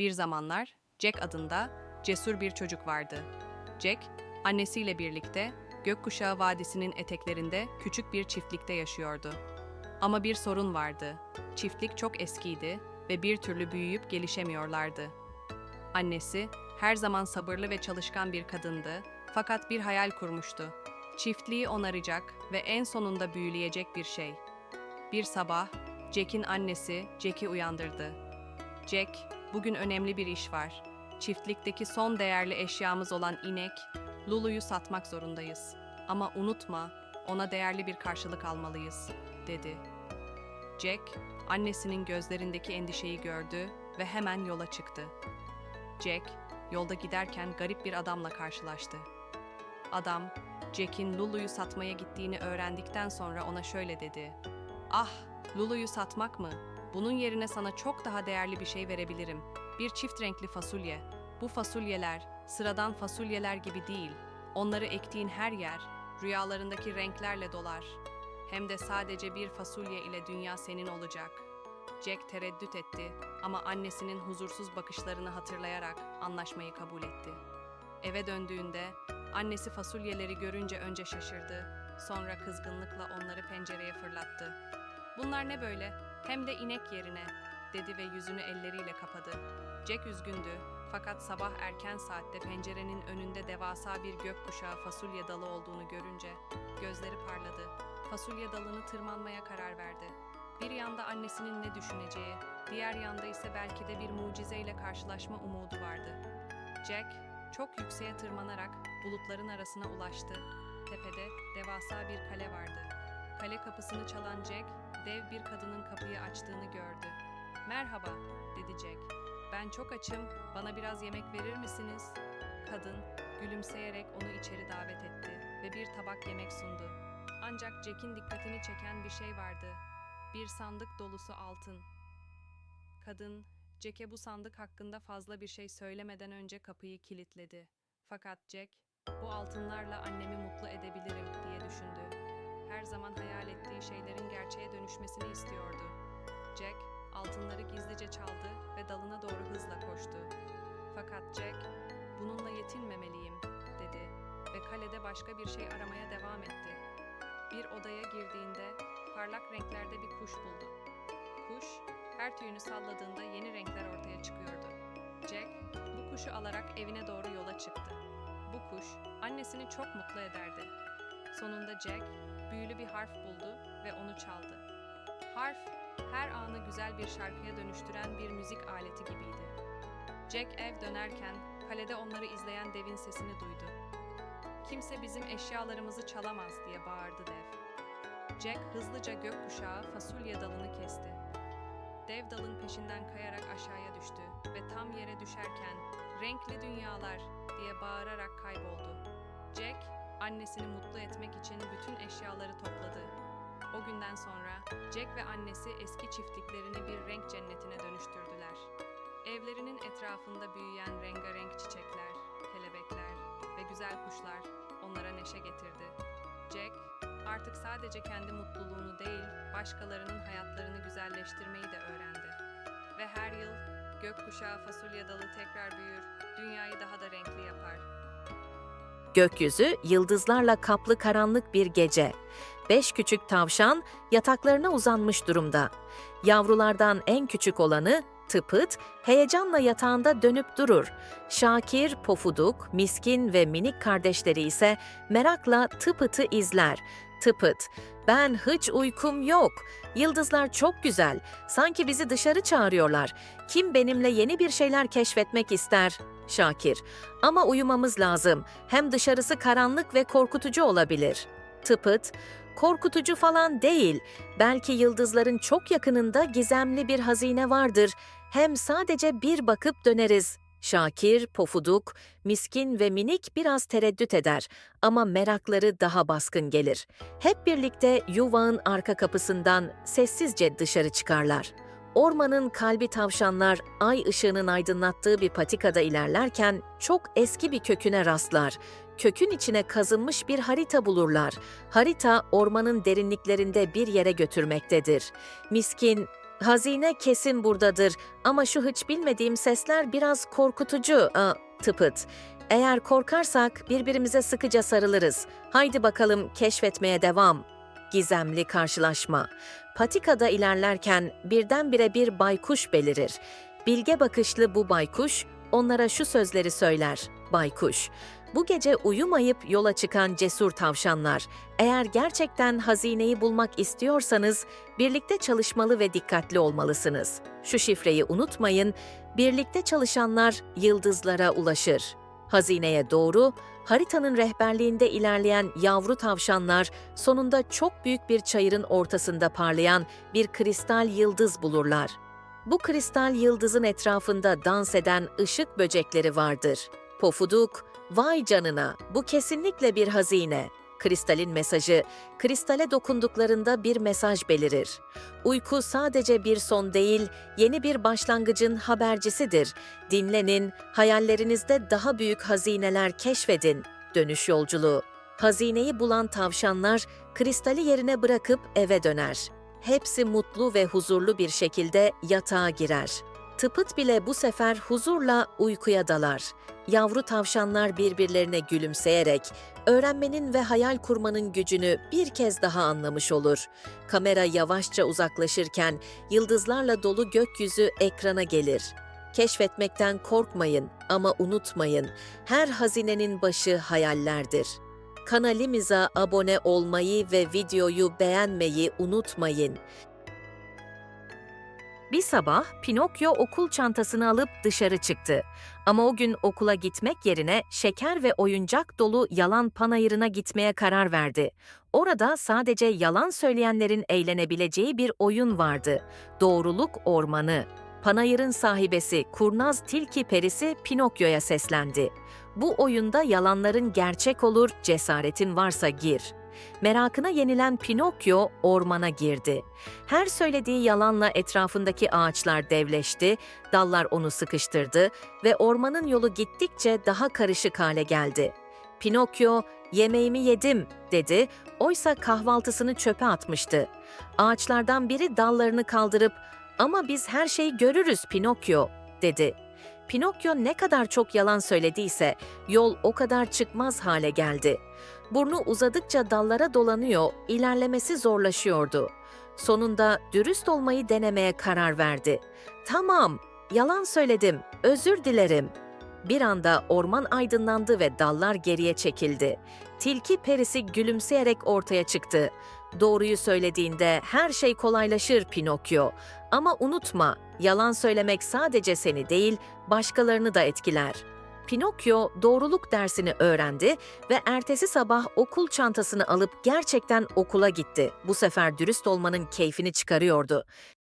Bir zamanlar Jack adında cesur bir çocuk vardı. Jack, annesiyle birlikte Gökkuşağı Vadisi'nin eteklerinde küçük bir çiftlikte yaşıyordu. Ama bir sorun vardı. Çiftlik çok eskiydi ve bir türlü büyüyüp gelişemiyorlardı. Annesi her zaman sabırlı ve çalışkan bir kadındı fakat bir hayal kurmuştu. Çiftliği onaracak ve en sonunda büyüleyecek bir şey. Bir sabah Jack'in annesi Jack'i uyandırdı. Jack, bugün önemli bir iş var. Çiftlikteki son değerli eşyamız olan inek, Lulu'yu satmak zorundayız. Ama unutma, ona değerli bir karşılık almalıyız, dedi. Jack, annesinin gözlerindeki endişeyi gördü ve hemen yola çıktı. Jack, yolda giderken garip bir adamla karşılaştı. Adam, Jack'in Lulu'yu satmaya gittiğini öğrendikten sonra ona şöyle dedi. Ah, Lulu'yu satmak mı? Bunun yerine sana çok daha değerli bir şey verebilirim. Bir çift renkli fasulye. Bu fasulyeler, sıradan fasulyeler gibi değil. Onları ektiğin her yer, rüyalarındaki renklerle dolar. Hem de sadece bir fasulye ile dünya senin olacak. Jack tereddüt etti ama annesinin huzursuz bakışlarını hatırlayarak anlaşmayı kabul etti. Eve döndüğünde annesi fasulyeleri görünce önce şaşırdı, sonra kızgınlıkla onları pencereye fırlattı. Bunlar ne böyle? Hem de inek yerine, dedi ve yüzünü elleriyle kapadı. Jack üzgündü fakat sabah erken saatte pencerenin önünde devasa bir gökkuşağı fasulye dalı olduğunu görünce gözleri parladı. Fasulye dalını tırmanmaya karar verdi. Bir yanda annesinin ne düşüneceği, diğer yanda ise belki de bir mucizeyle karşılaşma umudu vardı. Jack çok yükseğe tırmanarak bulutların arasına ulaştı. Tepede devasa bir kale vardı. Kale kapısını çalan Jack, dev bir kadının kapıyı açtığını gördü. Merhaba, dedi Jack. Ben çok açım, bana biraz yemek verir misiniz? Kadın, gülümseyerek onu içeri davet etti ve bir tabak yemek sundu. Ancak Jack'in dikkatini çeken bir şey vardı. Bir sandık dolusu altın. Kadın, Jack'e bu sandık hakkında fazla bir şey söylemeden önce kapıyı kilitledi. Fakat Jack, bu altınlarla annemi mutlu edebilirim diye düşündü. Her zaman hayal ettiği şeylerin gerçeğe dönüşmesini istiyordu. Jack, altınları gizlice çaldı ve dalına doğru hızla koştu. Fakat Jack, bununla yetinmemeliyim, dedi ve kalede başka bir şey aramaya devam etti. Bir odaya girdiğinde parlak renklerde bir kuş buldu. Kuş, her tüyünü salladığında yeni renkler ortaya çıkıyordu. Jack, bu kuşu alarak evine doğru yola çıktı. Bu kuş, annesini çok mutlu ederdi. Sonunda Jack, büyülü bir harf buldu ve onu çaldı. Harf, her anı güzel bir şarkıya dönüştüren bir müzik aleti gibiydi. Jack ev dönerken kalede onları izleyen devin sesini duydu. Kimse bizim eşyalarımızı çalamaz diye bağırdı dev. Jack hızlıca gökkuşağı fasulye dalını kesti. Dev dalın peşinden kayarak aşağıya düştü ve tam yere düşerken renkli dünyalar diye bağırarak kayboldu. Annesini mutlu etmek için bütün eşyaları topladı. O günden sonra Jack ve annesi eski çiftliklerini bir renk cennetine dönüştürdüler. Evlerinin etrafında büyüyen rengarenk çiçekler, kelebekler ve güzel kuşlar onlara neşe getirdi. Jack artık sadece kendi mutluluğunu değil, başkalarının hayatlarını güzelleştirmeyi de öğrendi. Ve her yıl gökkuşağı fasulye dalı tekrar büyür, dünyayı daha da renkli yapar. Gökyüzü yıldızlarla kaplı karanlık bir gece. Beş küçük tavşan yataklarına uzanmış durumda. Yavrulardan en küçük olanı Tıpıt heyecanla yatağında dönüp durur. Şakir, Pofuduk, Miskin ve minik kardeşleri ise merakla Tıpıt'ı izler. Tıpıt, ben hiç uykum yok. Yıldızlar çok güzel. Sanki bizi dışarı çağırıyorlar. Kim benimle yeni bir şeyler keşfetmek ister? Şakir, ama uyumamız lazım. Hem dışarısı karanlık ve korkutucu olabilir. Tıpıt, korkutucu falan değil. Belki yıldızların çok yakınında gizemli bir hazine vardır. Hem sadece bir bakıp döneriz. Şakir, Pofuduk, Miskin ve Minik biraz tereddüt eder ama merakları daha baskın gelir. Hep birlikte yuvağın arka kapısından sessizce dışarı çıkarlar. Ormanın kalbi tavşanlar ay ışığının aydınlattığı bir patikada ilerlerken çok eski bir köküne rastlar. Kökün içine kazınmış bir harita bulurlar. Harita ormanın derinliklerinde bir yere götürmektedir. Miskin, Hazine kesin buradadır ama şu hiç bilmediğim sesler biraz korkutucu. Aa, tıpıt. Eğer korkarsak birbirimize sıkıca sarılırız. Haydi bakalım keşfetmeye devam. Gizemli karşılaşma. Patikada ilerlerken birdenbire bir baykuş belirir. Bilge bakışlı bu baykuş onlara şu sözleri söyler. Baykuş, bu gece uyumayıp yola çıkan cesur tavşanlar, eğer gerçekten hazineyi bulmak istiyorsanız birlikte çalışmalı ve dikkatli olmalısınız. Şu şifreyi unutmayın, birlikte çalışanlar yıldızlara ulaşır. Hazineye doğru, haritanın rehberliğinde ilerleyen yavru tavşanlar sonunda çok büyük bir çayırın ortasında parlayan bir kristal yıldız bulurlar. Bu kristal yıldızın etrafında dans eden ışık böcekleri vardır. Pofuduk, vay canına bu kesinlikle bir hazine. Kristalin mesajı, kristale dokunduklarında bir mesaj belirir. Uyku sadece bir son değil, yeni bir başlangıcın habercisidir. Dinlenin, hayallerinizde daha büyük hazineler keşfedin. Dönüş yolculuğu. Hazineyi bulan tavşanlar kristali yerine bırakıp eve döner. Hepsi mutlu ve huzurlu bir şekilde yatağa girer. Tıpıt bile bu sefer huzurla uykuya dalar. Yavru tavşanlar birbirlerine gülümseyerek öğrenmenin ve hayal kurmanın gücünü bir kez daha anlamış olur. Kamera yavaşça uzaklaşırken yıldızlarla dolu gökyüzü ekrana gelir. Keşfetmekten korkmayın ama unutmayın, her hazinenin başı hayallerdir. Kanalimize abone olmayı ve videoyu beğenmeyi unutmayın. Bir sabah Pinokyo okul çantasını alıp dışarı çıktı. Ama o gün okula gitmek yerine şeker ve oyuncak dolu yalan panayırına gitmeye karar verdi. Orada sadece yalan söyleyenlerin eğlenebileceği bir oyun vardı. Doğruluk Ormanı. Panayırın sahibesi Kurnaz Tilki Perisi Pinokyo'ya seslendi. Bu oyunda yalanların gerçek olur, cesaretin varsa gir. Merakına yenilen Pinokyo ormana girdi. Her söylediği yalanla etrafındaki ağaçlar devleşti, dallar onu sıkıştırdı ve ormanın yolu gittikçe daha karışık hale geldi. Pinokyo, yemeğimi yedim dedi, oysa kahvaltısını çöpe atmıştı. Ağaçlardan biri dallarını kaldırıp, ama biz her şeyi görürüz Pinokyo, dedi. Pinokyo ne kadar çok yalan söylediyse yol o kadar çıkmaz hale geldi. Burnu uzadıkça dallara dolanıyor, ilerlemesi zorlaşıyordu. Sonunda dürüst olmayı denemeye karar verdi. Tamam, yalan söyledim, özür dilerim. Bir anda orman aydınlandı ve dallar geriye çekildi. Tilki perisi gülümseyerek ortaya çıktı. Doğruyu söylediğinde her şey kolaylaşır Pinokyo. Ama unutma, yalan söylemek sadece seni değil, başkalarını da etkiler. Pinokyo doğruluk dersini öğrendi ve ertesi sabah okul çantasını alıp gerçekten okula gitti. Bu sefer dürüst olmanın keyfini çıkarıyordu.